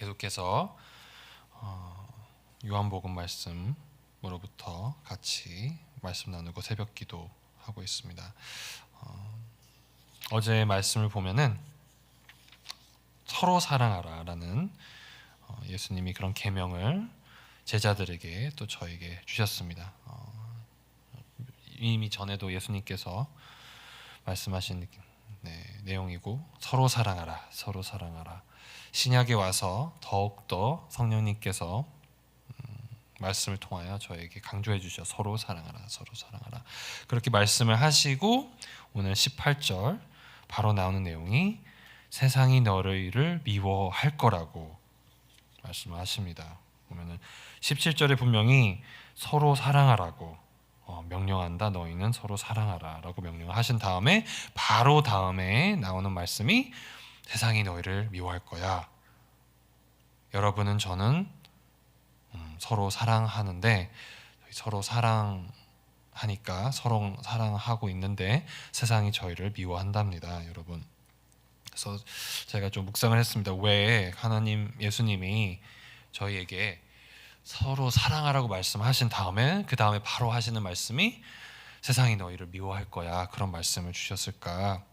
계속해서 어, 요한복음 말씀으로부터 같이 말씀 나누고 새벽 기도 하고 있습니다. 어, 어제 말씀을 보면은 서로 사랑하라라는 어, 예수님이 그런 계명을 제자들에게 또 저에게 주셨습니다. 어, 이미 전에도 예수님께서 말씀하신 네, 내용이고 서로 사랑하라, 서로 사랑하라. 신약에 와서 더욱 더 성령님께서 음, 말씀을 통하여 저에게 강조해 주셔 서로 사랑하라, 서로 사랑하라. 그렇게 말씀을 하시고 오늘 18절 바로 나오는 내용이 세상이 너희를 미워할 거라고 말씀하십니다. 보면은 17절에 분명히 서로 사랑하라고 어, 명령한다. 너희는 서로 사랑하라라고 명령하신 다음에 바로 다음에 나오는 말씀이 세상이 너희를 미워할 거야. 여러분은 저는 음, 서로 사랑하는데 서로 사랑하니까 서로 사랑하고 있는데 세상이 저희를 미워한답니다, 여러분. 그래서 제가 좀 묵상을 했습니다. 왜 하나님 예수님이 저희에게 서로 사랑하라고 말씀하신 다음에 그 다음에 바로 하시는 말씀이 세상이 너희를 미워할 거야 그런 말씀을 주셨을까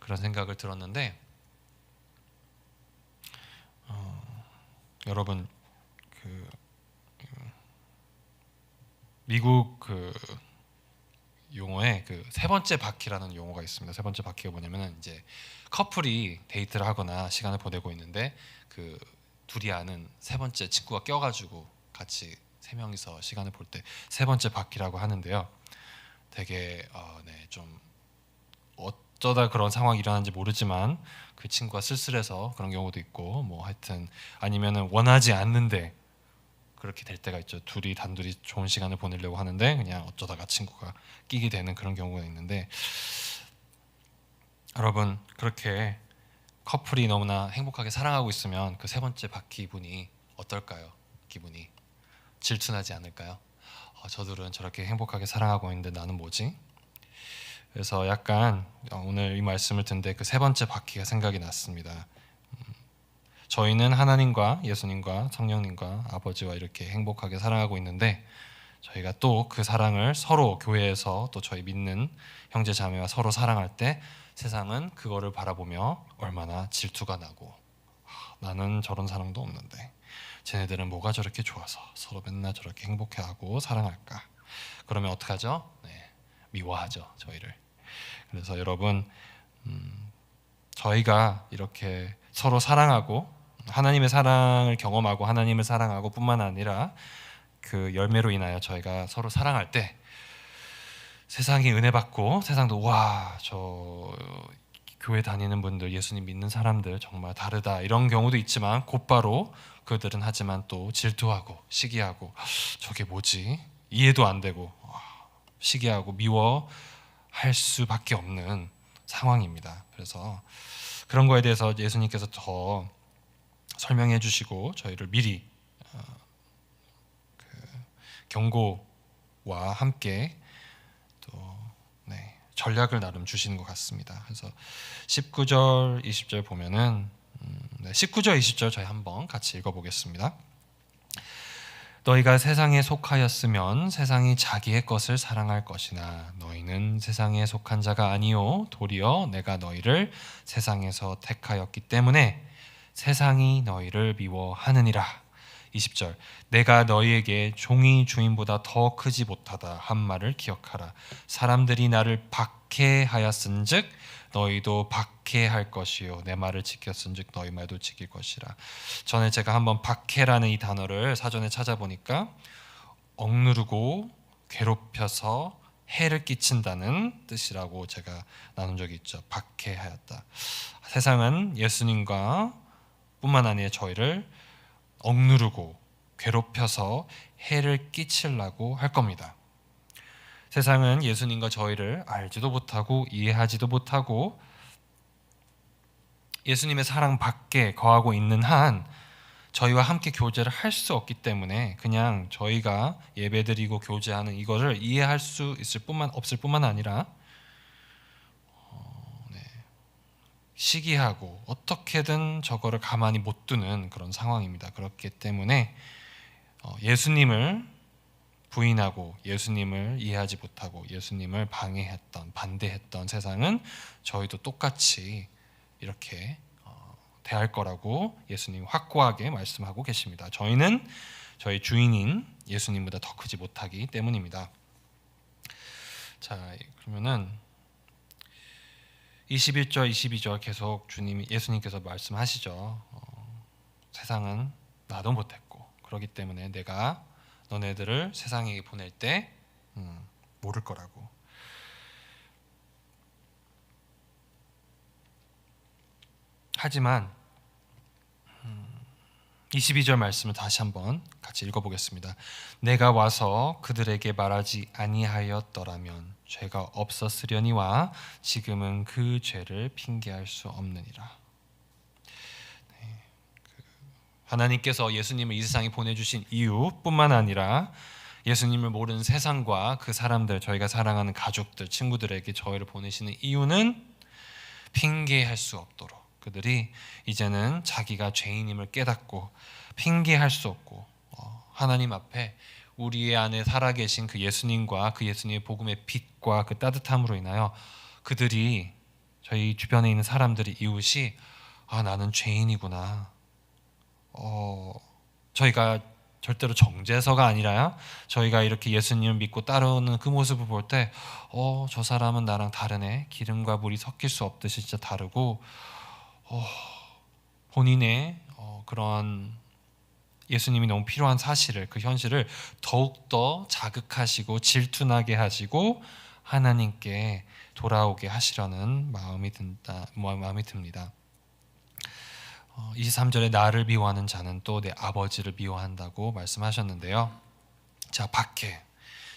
그런 생각을 들었는데 여러분 그, 그 미국 그 용어에 그 세 번째 바퀴라는 용어가 있습니다. 세 번째 바퀴가 뭐냐면은 이제 커플이 데이트를 하거나 시간을 보내고 있는데 그 둘이 아는 세 번째 친구가 껴가지고 같이 세 명이서 시간을 볼 때 세 번째 바퀴라고 하는데요. 되게 어, 네, 좀 어쩌다 그런 상황이 일어난지 모르지만 그 친구가 쓸쓸해서 그런 경우도 있고 뭐 하여튼 아니면은 원하지 않는데 그렇게 될 때가 있죠. 둘이 단둘이 좋은 시간을 보내려고 하는데 그냥 어쩌다가 친구가 끼게 되는 그런 경우가 있는데 여러분 그렇게 커플이 너무나 행복하게 사랑하고 있으면 그 세 번째 바퀴 기분이 어떨까요? 기분이 질투나지 않을까요? 어, 저들은 저렇게 행복하게 사랑하고 있는데 나는 뭐지? 그래서 약간 오늘 이 말씀을 듣는데 그 세 번째 바퀴가 생각이 났습니다. 음, 저희는 하나님과 예수님과 성령님과 아버지와 이렇게 행복하게 사랑하고 있는데 저희가 또 그 사랑을 서로 교회에서 또 저희 믿는 형제 자매와 서로 사랑할 때 세상은 그거를 바라보며 얼마나 질투가 나고 아, 나는 저런 사랑도 없는데 쟤네들은 뭐가 저렇게 좋아서 서로 맨날 저렇게 행복해하고 사랑할까? 그러면 어떡하죠? 네, 미워하죠 저희를. 그래서 여러분 음, 저희가 이렇게 서로 사랑하고 하나님의 사랑을 경험하고 하나님을 사랑하고 뿐만 아니라 그 열매로 인하여 저희가 서로 사랑할 때 세상이 은혜 받고 세상도 와 저 교회 다니는 분들 예수님 믿는 사람들 정말 다르다 이런 경우도 있지만 곧바로 그들은 하지만 또 질투하고 시기하고 저게 뭐지 이해도 안 되고 시기하고 미워 할 수밖에 없는 상황입니다. 그래서 그런 거에 대해서 예수님께서 더 설명해 주시고 저희를 미리 어, 그 경고와 함께 또 네, 전략을 나름 주시는 것 같습니다. 그래서 19절, 20절 보면은 음, 네, 19절, 20절 저희 한번 같이 읽어보겠습니다. 너희가 세상에 속하였으면 세상이 자기의 것을 사랑할 것이나 너희는 세상에 속한 자가 아니요 도리어 내가 너희를 세상에서 택하였기 때문에 세상이 너희를 미워하느니라. 20절 내가 너희에게 종이 주인보다 더 크지 못하다 한 말을 기억하라. 사람들이 나를 박해하였은즉 너희도 박해할 것이요 내 말을 지켰은즉 너희 말도 지킬 것이라. 전에 제가 한번 박해라는 이 단어를 사전에 찾아보니까 억누르고 괴롭혀서 해를 끼친다는 뜻이라고 제가 나눈 적이 있죠. 박해하였다. 세상은 예수님과 뿐만 아니라 저희를 억누르고 괴롭혀서 해를 끼치려고 할 겁니다. 세상은 예수님과 저희를 알지도 못하고 이해하지도 못하고 예수님의 사랑 밖에 거하고 있는 한 저희와 함께 교제를 할 수 없기 때문에 그냥 저희가 예배드리고 교제하는 이거를 이해할 수 있을 뿐만 없을 뿐만 아니라 어, 네. 시기하고 어떻게든 저거를 가만히 못 두는 그런 상황입니다. 그렇기 때문에 어, 예수님을 부인하고 예수님을 이해하지 못하고 예수님을 방해했던 반대했던 세상은 저희도 똑같이 이렇게 어, 대할 거라고 예수님 확고하게 말씀하고 계십니다. 저희는 저희 주인인 예수님보다 더 크지 못하기 때문입니다. 자, 그러면은 21절, 22절 계속 주님 예수님께서 말씀하시죠. 어, 세상은 나도 못했고 그렇기 때문에 내가 너네들을 세상에 보낼 때 음, 모를 거라고. 하지만 22절 말씀을 다시 한번 같이 읽어보겠습니다. 내가 와서 그들에게 말하지 아니하였더라면 죄가 없었으려니와 지금은 그 죄를 핑계할 수 없느니라. 네, 그 하나님께서 예수님을 이 세상에 보내주신 이유뿐만 아니라 예수님을 모르는 세상과 그 사람들, 저희가 사랑하는 가족들, 친구들에게 저희를 보내시는 이유는 핑계할 수 없도록 그들이 이제는 자기가 죄인임을 깨닫고 핑계할 수 없고 어, 하나님 앞에 우리 안에 살아계신 그 예수님과 그 예수님의 복음의 빛과 그 따뜻함으로 인하여 그들이 저희 주변에 있는 사람들이 이웃이 아 나는 죄인이구나. 어 저희가 절대로 정죄서가 아니라요. 저희가 이렇게 예수님을 믿고 따르는 그 모습을 볼 때, 어, 저 사람은 나랑 다르네. 기름과 물이 섞일 수 없듯이 진짜 다르고, 어, 본인의 어, 그런 예수님이 너무 필요한 사실을 그 현실을 더욱 더 자극하시고 질투나게 하시고 하나님께 돌아오게 하시려는 마음이 든다 마음이 듭니다. 23절에 나를 미워하는 자는 또 내 아버지를 미워한다고 말씀하셨는데요. 자, 밖에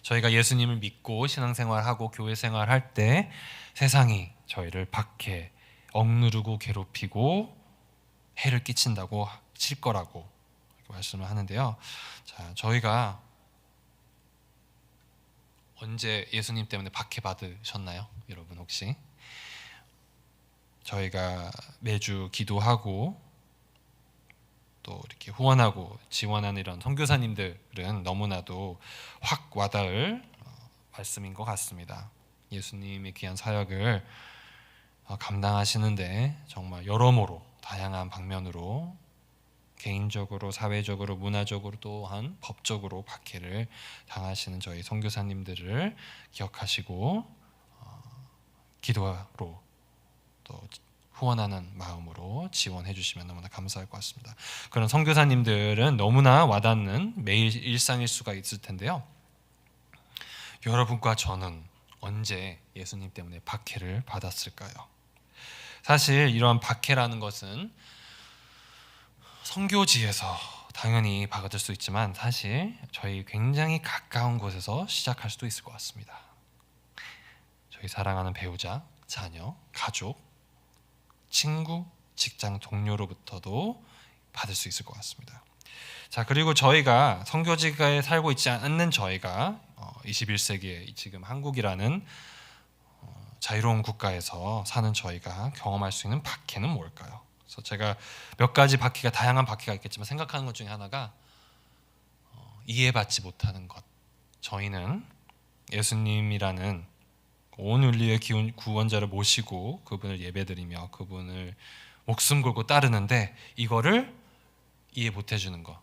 저희가 예수님을 믿고 신앙생활하고 교회 생활할 때 세상이 저희를 밖에 억누르고 괴롭히고 해를 끼친다고 칠 거라고 말씀을 하는데요. 자, 저희가 언제 예수님 때문에 박해 받으셨나요? 여러분 혹시 저희가 매주 기도하고 또 이렇게 후원하고 지원하는 이런 선교사님들은 너무나도 확 와닿을 어, 말씀인 것 같습니다. 예수님의 귀한 사역을 어, 감당하시는데 정말 여러모로 다양한 방면으로 개인적으로, 사회적으로, 문화적으로 또한 법적으로 박해를 당하시는 저희 선교사님들을 기억하시고 어, 기도로 또 후원하는 마음으로 지원해 주시면 너무나 감사할 것 같습니다. 그런 선교사님들은 너무나 와닿는 매일 일상일 수가 있을 텐데요. 여러분과 저는 언제 예수님 때문에 박해를 받았을까요? 사실 이러한 박해라는 것은 성교지에서 당연히 받을 수 있지만 사실 저희 굉장히 가까운 곳에서 시작할 수도 있을 것 같습니다. 저희 사랑하는 배우자, 자녀, 가족, 친구, 직장 동료로부터도 받을 수 있을 것 같습니다. 자 그리고 저희가 성교지가에 살고 있지 않는 저희가 21세기에 어, 지금 한국이라는 어, 자유로운 국가에서 사는 저희가 경험할 수 있는 박해는 뭘까요? 그래서 제가 몇 가지 박해가 다양한 박해가 있겠지만 생각하는 것 중에 하나가 어, 이해받지 못하는 것. 저희는 예수님이라는 온 인류의 구원자를 모시고 그분을 예배드리며 그분을 목숨 걸고 따르는데 이거를 이해 못 해주는 거.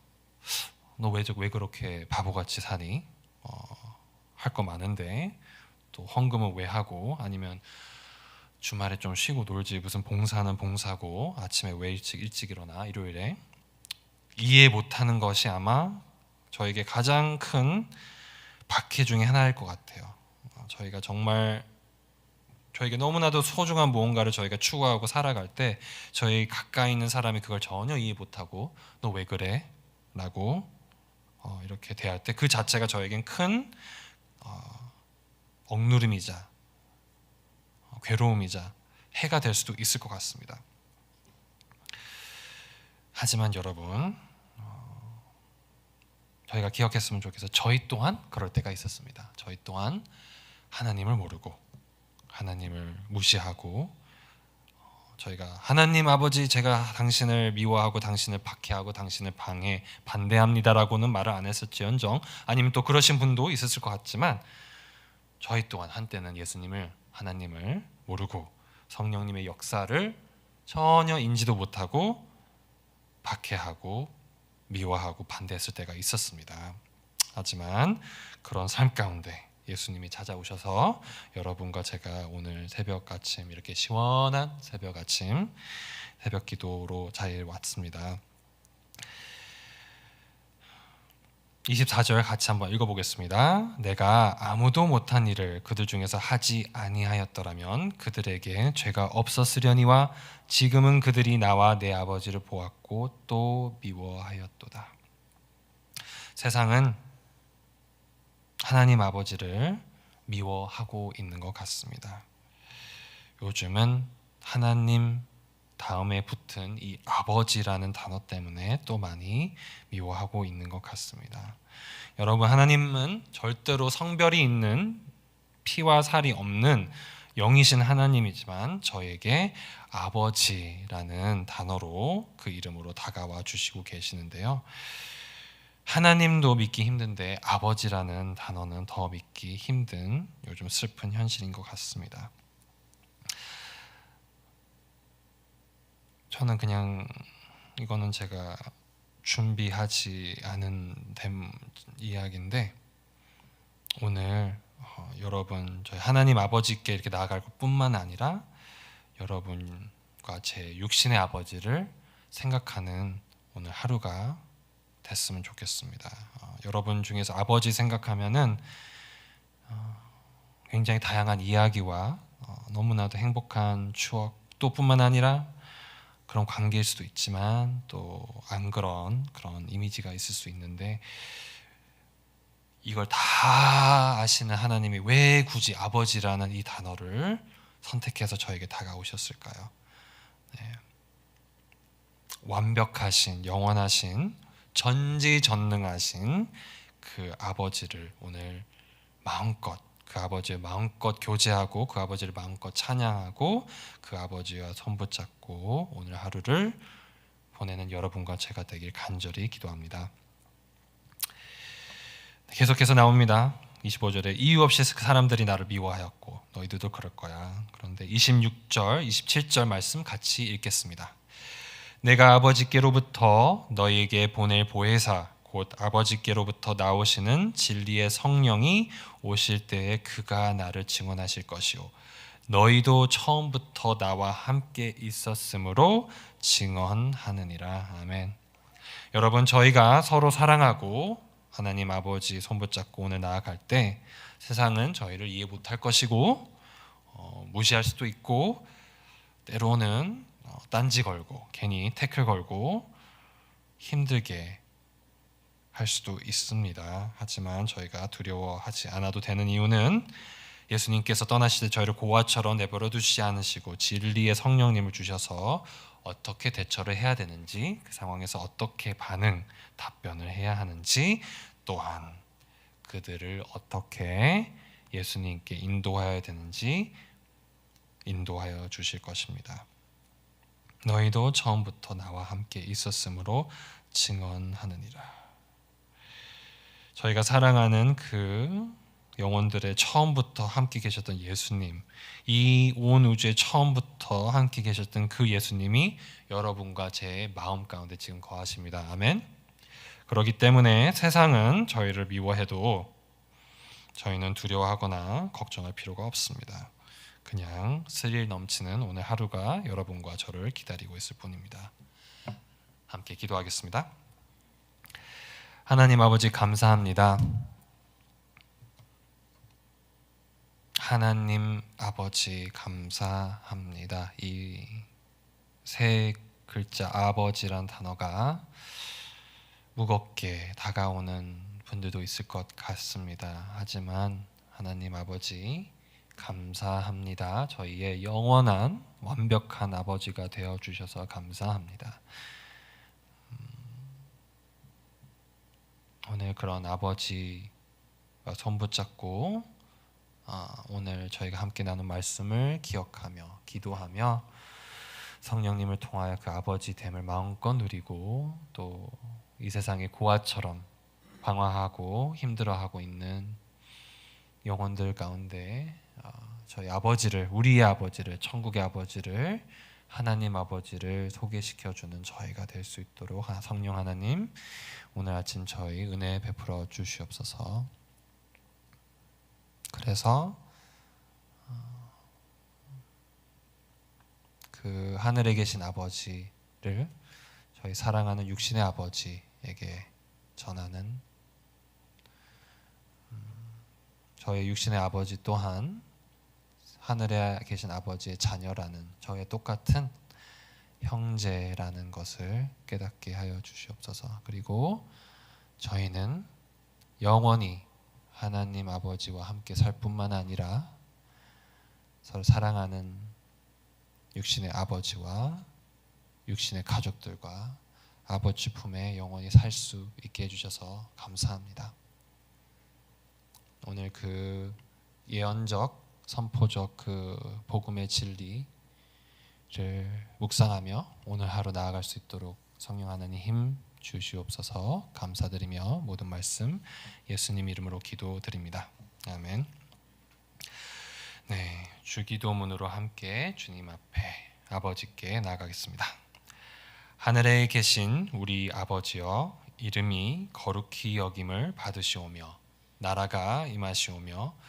너왜 왜 그렇게 바보같이 사니? 어, 할 거 많은데 또 헌금은 왜 하고 아니면 주말에 좀 쉬고 놀지 무슨 봉사는 봉사고 아침에 왜 일찍 일찍 일어나 일요일에 이해 못하는 것이 아마 저에게 가장 큰 박해 중에 하나일 것 같아요. 어, 저희가 정말 저에게 너무나도 소중한 무언가를 저희가 추구하고 살아갈 때 저희 가까이 있는 사람이 그걸 전혀 이해 못하고 너 왜 그래? 라고 어, 이렇게 대할 때 그 자체가 저에겐 큰 어, 억누름이자 괴로움이자 해가 될 수도 있을 것 같습니다. 하지만 여러분, 어, 저희가 기억했으면 좋겠어. 저희 또한 그럴 때가 있었습니다. 저희 또한 하나님을 모르고 하나님을 무시하고 어, 저희가 하나님 아버지 제가 당신을 미워하고 당신을 박해하고 당신을 방해 반대합니다라고는 말을 안 했었지언정 아니면 또 그러신 분도 있었을 것 같지만 저희 또한 한때는 예수님을 하나님을 모르고 성령님의 역사를 전혀 인지도 못하고 박해하고 미워하고 반대했을 때가 있었습니다. 하지만 그런 삶 가운데 예수님이 찾아오셔서 여러분과 제가 오늘 새벽 아침 이렇게 시원한 새벽 아침 새벽 기도로 잘 왔습니다. 24절 같이 한번 읽어보겠습니다. 내가 아무도 못한 일을 그들 중에서 하지 아니하였더라면 그들에게 죄가 없었으려니와 지금은 그들이 나와 내 아버지를 보았고 또 미워하였도다. 세상은 하나님 아버지를 미워하고 있는 것 같습니다. 요즘은 하나님 다음에 붙은 이 아버지라는 단어 때문에 또 많이 미워하고 있는 것 같습니다. 여러분 하나님은 절대로 성별이 있는 피와 살이 없는 영이신 하나님이지만 저에게 아버지라는 단어로 그 이름으로 다가와 주시고 계시는데요. 하나님도 믿기 힘든데 아버지라는 단어는 더 믿기 힘든 요즘 슬픈 현실인 것 같습니다. 저는 그냥 이거는 제가 준비하지 않은 됨 이야기인데 오늘 어, 여러분 저희 하나님 아버지께 이렇게 나아갈 것뿐만 아니라 여러분과 제 육신의 아버지를 생각하는 오늘 하루가 됐으면 좋겠습니다. 어, 여러분 중에서 아버지 생각하면은 어, 굉장히 다양한 이야기와 어, 너무나도 행복한 추억도 뿐만 아니라 그런 관계일 수도 있지만 또 안 그런 그런 이미지가 있을 수 있는데 이걸 다 아시는 하나님이 왜 굳이 아버지라는 이 단어를 선택해서 저에게 다가오셨을까요? 네. 완벽하신 영원하신 전지전능하신 그 아버지를 오늘 마음껏 그 아버지의 마음껏 교제하고 그 아버지를 마음껏 찬양하고 그 아버지와 손붙잡고 오늘 하루를 보내는 여러분과 제가 되길 간절히 기도합니다. 계속해서 나옵니다. 25절에 이유 없이 사람들이 나를 미워하였고 너희들도 그럴 거야. 그런데 26절, 27절 말씀 같이 읽겠습니다. 내가 아버지께로부터 너희에게 보낼 보혜사 곧 아버지께로부터 나오시는 진리의 성령이 오실 때에 그가 나를 증언하실 것이요 너희도 처음부터 나와 함께 있었으므로 증언하느니라 아멘. 여러분 저희가 서로 사랑하고 하나님 아버지 손붙잡고 오늘 나아갈 때 세상은 저희를 이해 못할 것이고 어, 무시할 수도 있고 때로는 어, 딴지 걸고 괜히 태클 걸고 힘들게 할 수도 있습니다. 하지만 저희가 두려워하지 않아도 되는 이유는 예수님께서 떠나실 때 저희를 고아처럼 내버려 두시지 않으시고 진리의 성령님을 주셔서 어떻게 대처를 해야 되는지 그 상황에서 어떻게 반응 답변을 해야 하는지 또한 그들을 어떻게 예수님께 인도해야 되는지 인도하여 주실 것입니다. 너희도 처음부터 나와 함께 있었으므로 증언하느니라. 저희가 사랑하는 그 영혼들의 처음부터 함께 계셨던 예수님, 이 온 우주의 처음부터 함께 계셨던 그 예수님이 여러분과 제 마음 가운데 지금 거하십니다. 아멘. 그렇기 때문에 세상은 저희를 미워해도 저희는 두려워하거나 걱정할 필요가 없습니다. 그냥 스릴 넘치는 오늘 하루가 여러분과 저를 기다리고 있을 뿐입니다. 함께 기도하겠습니다. 하나님 아버지 감사합니다. 하나님 아버지 감사합니다. 이 세 글자 아버지란 단어가 무겁게 다가오는 분들도 있을 것 같습니다. 하지만 하나님 아버지 감사합니다. 저희의 영원한 완벽한 아버지가 되어 주셔서 감사합니다. 오늘 그런 아버지와 손붙잡고 아, 오늘 저희가 함께 나눈 말씀을 기억하며 기도하며 성령님을 통하여 그 아버지 됨을 마음껏 누리고 또 이 세상의 고아처럼 방황하고 힘들어하고 있는 영혼들 가운데 어, 저희 아버지를 우리의 아버지를 천국의 아버지를 하나님 아버지를 소개시켜 주는 저희가 될 수 있도록 하- 성령 하나님 오늘 아침 저희 은혜 베풀어 주시옵소서. 그래서 어, 그 하늘에 계신 아버지를 저희 사랑하는 육신의 아버지에게 전하는 음, 저희 육신의 아버지 또한 하늘에 계신 아버지의 자녀라는 저의 똑같은 형제라는 것을 깨닫게 하여 주시옵소서. 그리고 저희는 영원히 하나님 아버지와 함께 살 뿐만 아니라 서로 사랑하는 육신의 아버지와 육신의 가족들과 아버지 품에 영원히 살 수 있게 해주셔서 감사합니다. 오늘 그 예언적 선포적 그 복음의 진리를 묵상하며 오늘 하루 나아갈 수 있도록 성령 하나님 힘 주시옵소서 감사드리며 모든 말씀 예수님 이름으로 기도드립니다. 아멘. 네, 주기도문으로 함께 주님 앞에 아버지께 나아가겠습니다. 하늘에 계신 우리 아버지여 이름이 거룩히 여김을 받으시오며 나라가 임하시오며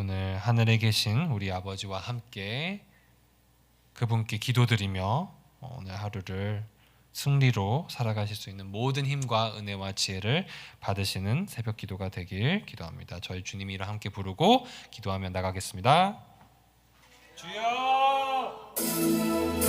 오늘 하늘에 계신 우리 아버지와 함께 그분께 기도드리며 오늘 하루를 승리로 살아가실 수 있는 모든 힘과 은혜와 지혜를 받으시는 새벽 기도가 되길 기도합니다. 저희 주님 이름 함께 부르고 기도하며 나가겠습니다. 주여